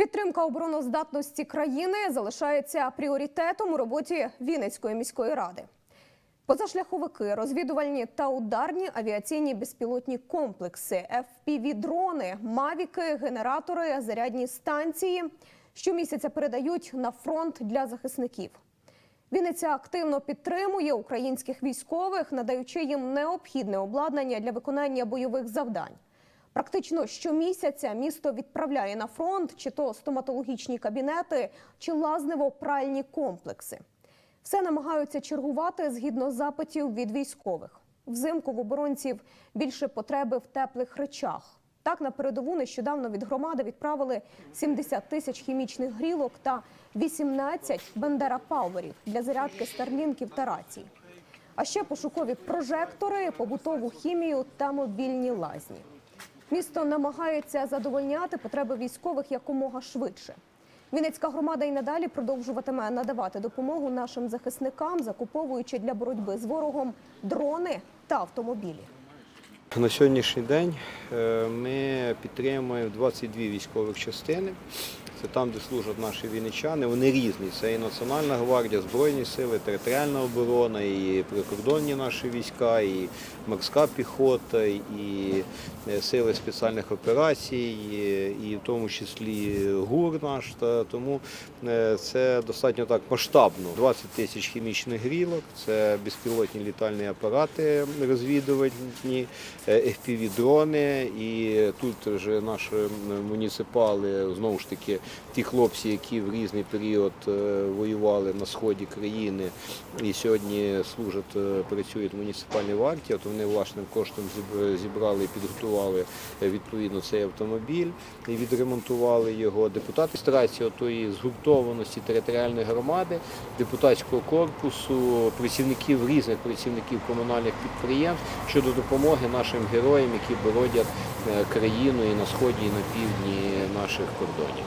Підтримка обороноздатності країни залишається пріоритетом у роботі Вінницької міської ради. Позашляховики, розвідувальні та ударні авіаційні безпілотні комплекси, FPV-дрони, мавіки, генератори, зарядні станції щомісяця передають на фронт для захисників. Вінниця активно підтримує українських військових, надаючи їм необхідне обладнання для виконання бойових завдань. Практично щомісяця місто відправляє на фронт чи то стоматологічні кабінети, чи лазнево-пральні комплекси. Все намагаються чергувати згідно запитів від військових. Взимку в оборонців більше потреби в теплих речах. Так, на передову нещодавно від громади відправили 70 тисяч хімічних грілок та 18 бендера-пауерів для зарядки старлінків та рацій. А ще пошукові прожектори, побутову хімію та мобільні лазні. Місто намагається задовольняти потреби військових якомога швидше. Вінницька громада і надалі продовжуватиме надавати допомогу нашим захисникам, закуповуючи для боротьби з ворогом дрони та автомобілі. На сьогоднішній день е, ми підтримуємо 22 військових частини. Це там, де служать наші війничани. Вони різні. Це і Національна гвардія, Збройні сили, територіальна оборона, і прикордонні наші війська, і морська піхота, і е, сили спеціальних операцій, і в тому числі ГУР наш. Тому е, це достатньо так масштабно. 20 тисяч хімічних грілок, це безпілотні літальні апарати розвідувальні, е, FPV-дрони. І тут вже наші муніципали знову ж таки ті хлопці, які в різний період е, воювали на сході країни і сьогодні служать, е, працюють в муніципальній варті. От вони власним коштом зібрали і підготували е, відповідно цей автомобіль і відремонтували його. Депутати стараються отої згуртованості територіальної громади, депутатського корпусу, працівників різних працівників комунальних підприємств щодо допомоги нашим героям, які бородять е, країну і на сході, і на півдні наших кордонів.